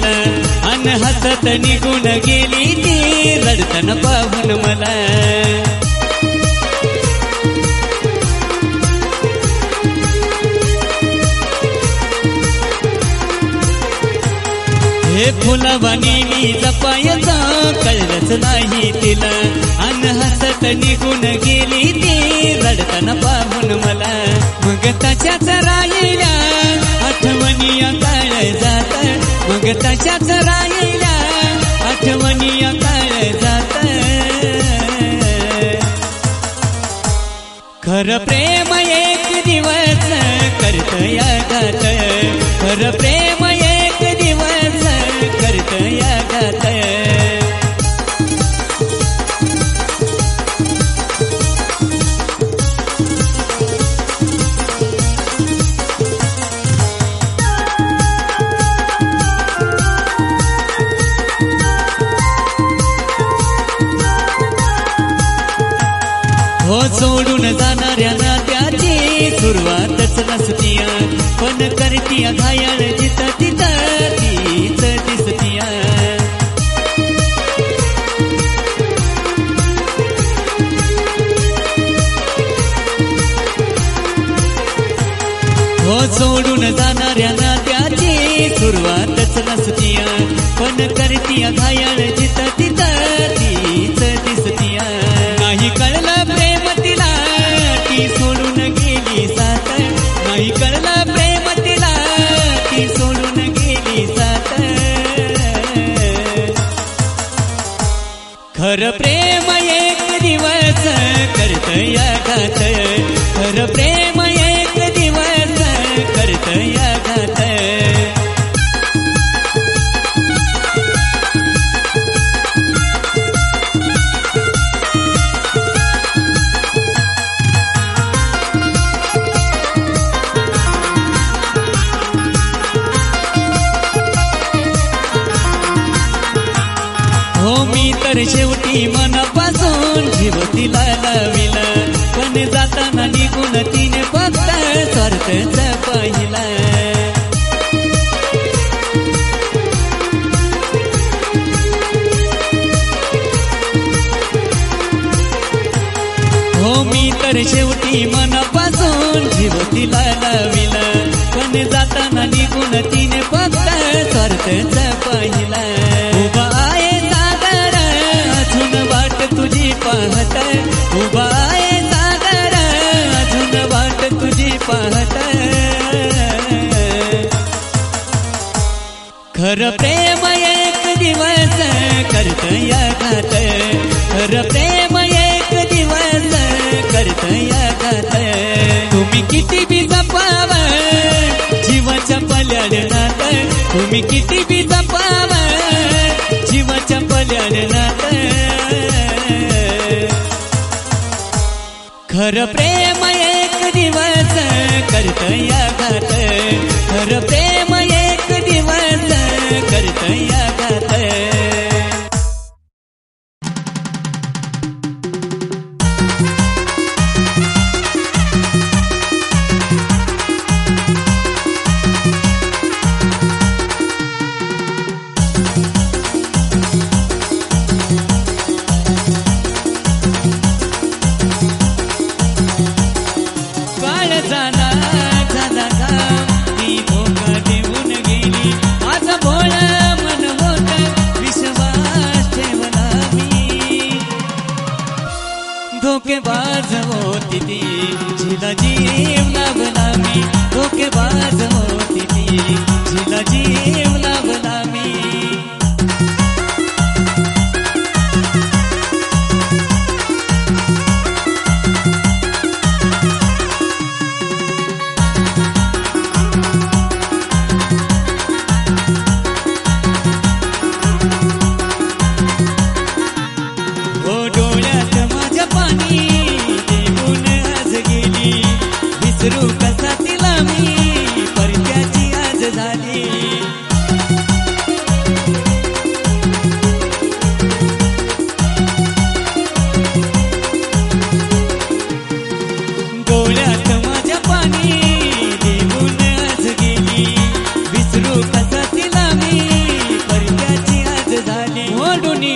नाही अन हसत निघून गेली ती रडतन पाहून मला. हे फुलावानी मी जपायचा कळलंच नाही तिला. अन हसत निघून गेली ती रडतन पाहून मला. मग तशाच तशाच राहिल्या आठवणी काळ जात. खर प्रेम एक दिवस करत या गात खर प्रेम सुरुवातच पण करतिया घायाळ जिथं तिथं तीच दिसतिया. हो सोडून जाणाऱ्या नात्याची सुरुवातच नसतिया. पण करतीया घायाळ खर प्रेम जाताना निघून तिने फक्त स्वार्थच पाहिला. उभा आहे सागर अजून वाट तुझी पाहत. उभा आहे सागर अजून वाट तुझी पाहत. खर प्रेम एक दिवस करत या खात खर प्रेम मी किती बी जपाव जीवाच्या पल्याडनात खर प्रेम एक दिवस करत या घात. खर प्रेम ಮಾಡುನಿ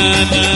na na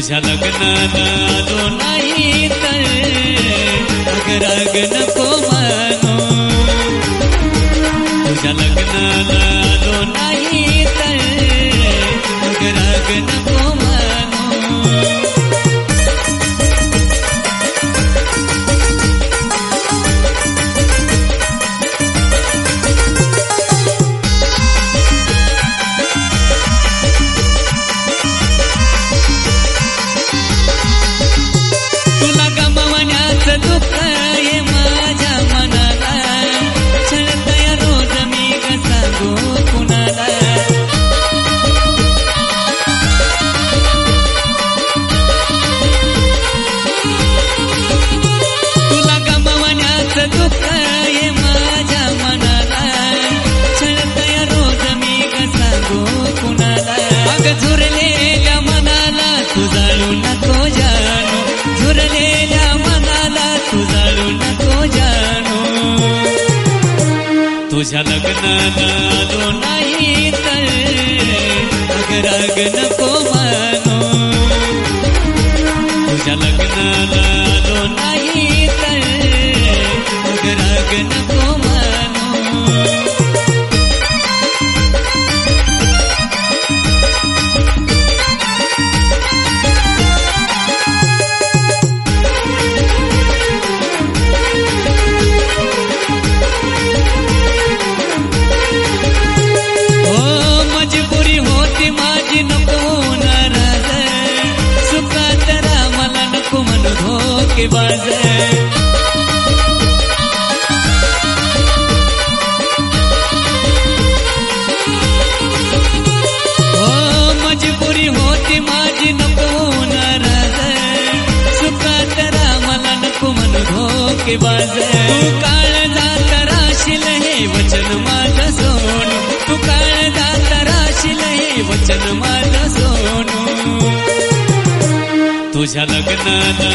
तुझ्या लग्नाला आलो नाही तर राग नको मानो. तुझ्या लग्नाला आलो नाही तर राग मानो तुझ्या लग्नाला आलो नाही तर अगराग नको मानो। तुझ्या लग्नाला आलो नाही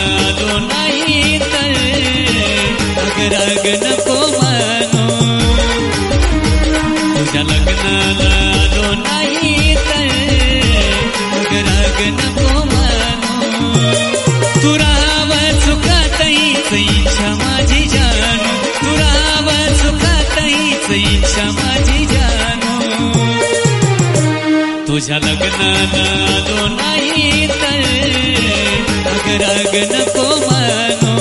लग्नाला नाही तर अगराग नको मानो. तुझ्या लग्नाला आलो नाही तर अगराग नको मानो. तू राहाव सुखात इच्छा माझी जानू. तू राहाव सुखात हीच इच्छा माझी जानू. तुझ्या लग्नाला आलो नाही तर राग राग नको मानो.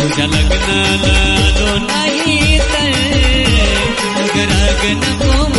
तुझ्या लग्नाला आलो नाही तर राग नको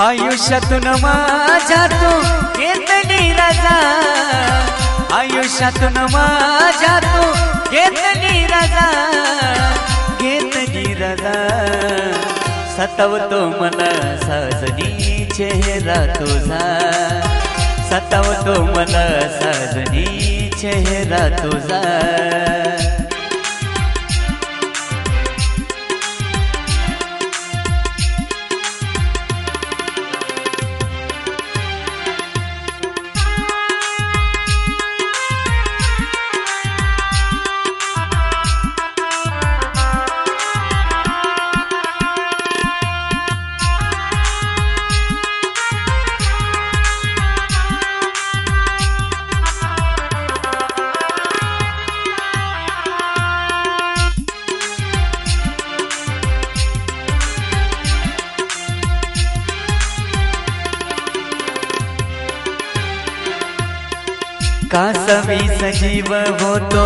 आयुष्यातून माझ्या तू घेतली राजा. आयुष्यातून माझ्या तू घेतली राजा. घेतली राजा. सतवतो मला साजनी चेहरा तुझा. सतवतो मला साजनी चेहरा तुझा. मी सजीव होतो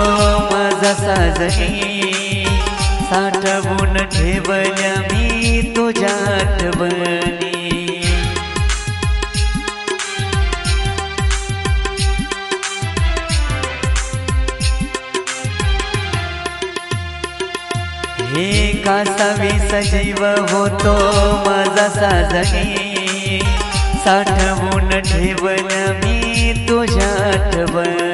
माझा साजनी साठवून ठेवल्या मी तुझ्या आठवणी हे कासावी सजीव होतो माझा साजनी साठवून ठेवल्या मी तुझ्या आठवणी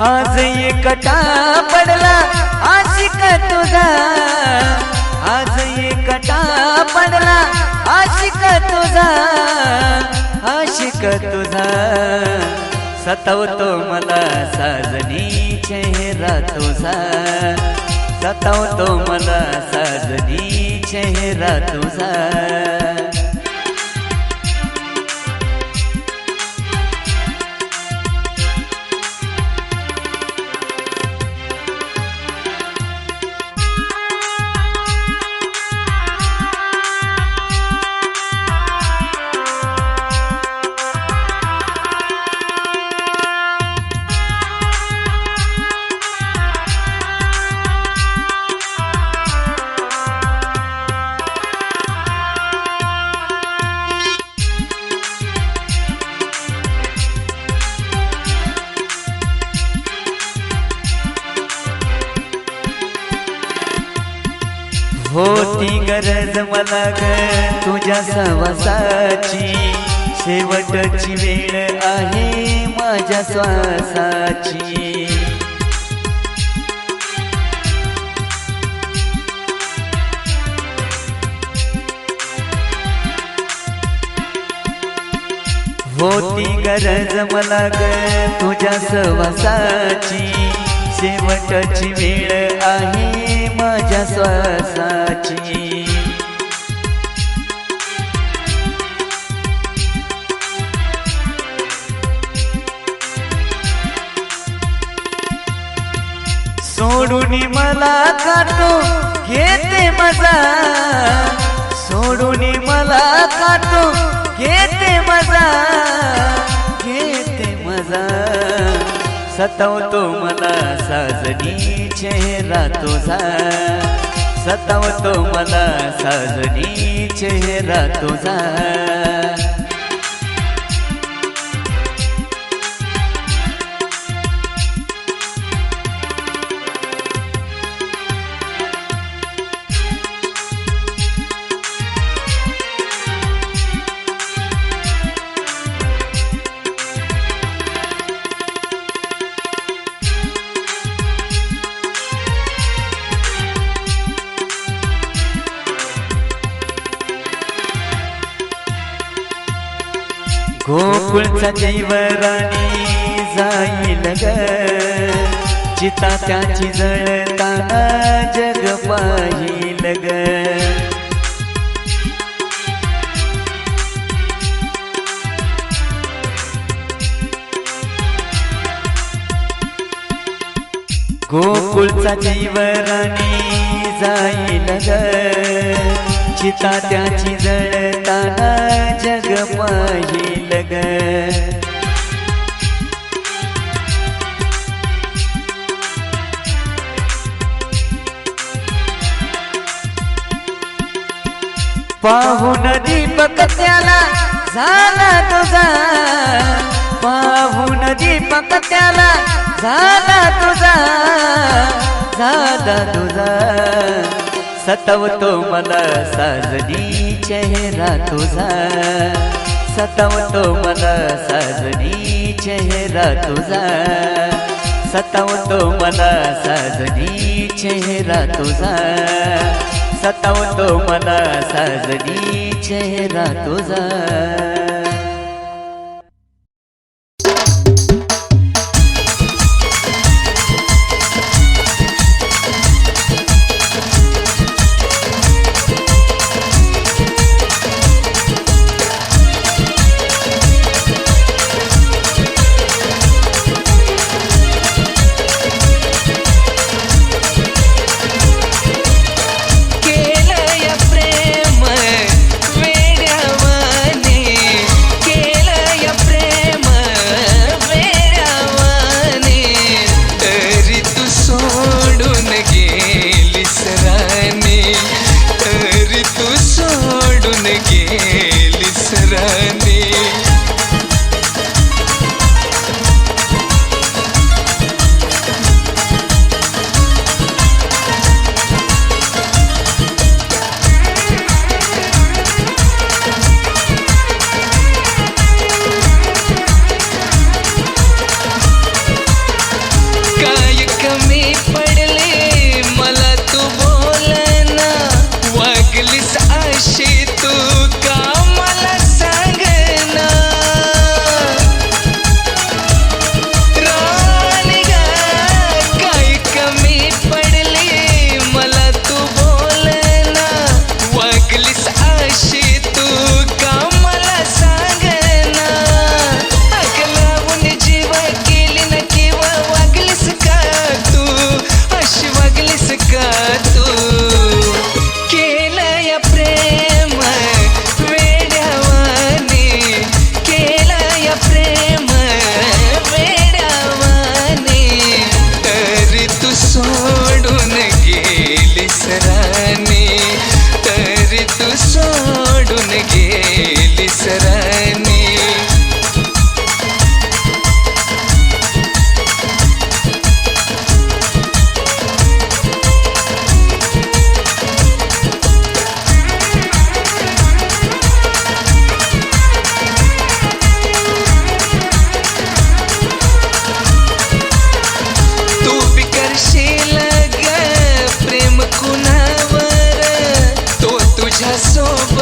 आज एकटा पडला आशिक तुझा? आज एकटा पडला आशिक तुझा? आशिक तुझा? सतवतो मला साजनी चेहरा तुझा. सतवतो मला साजनी चेहरा तुझा. होती गरज मला ग तुझ्या सवासाची शेवटची वेळ आहे माझ्या श्वासाची. होती गरज मला ग तुझ्या सवासाची शेवटची वेळ आहे माझ्या श्वासाची. सोडून मला काटो घेते मजा. सोडून मला काटो घेते मजा. घेते मजा. सतावतो मला साजनी चेहरा तुझा. सतावतो मला साजनी चेहरा तुझा. गोकुळचा जैवराणी जाईल ग. चिता त्याची जळताना जग पाहिल ग. गोकुळचा जैवराणी जाईल ग. चिता त्याची जळताना जग पाहिल ग. पाहून दीपक त्याला झाला तुझा. पाहून दीपक त्याला झाला तुझा. झाला तुझा. सतवतो मला साजनी चेहरा तुझा. सतवतो मला साजनी चेहरा तुझा. सतवतो मला साजनी चेहरा तुझा. सतवतो मला साजनी चेहरा तुझा. corazón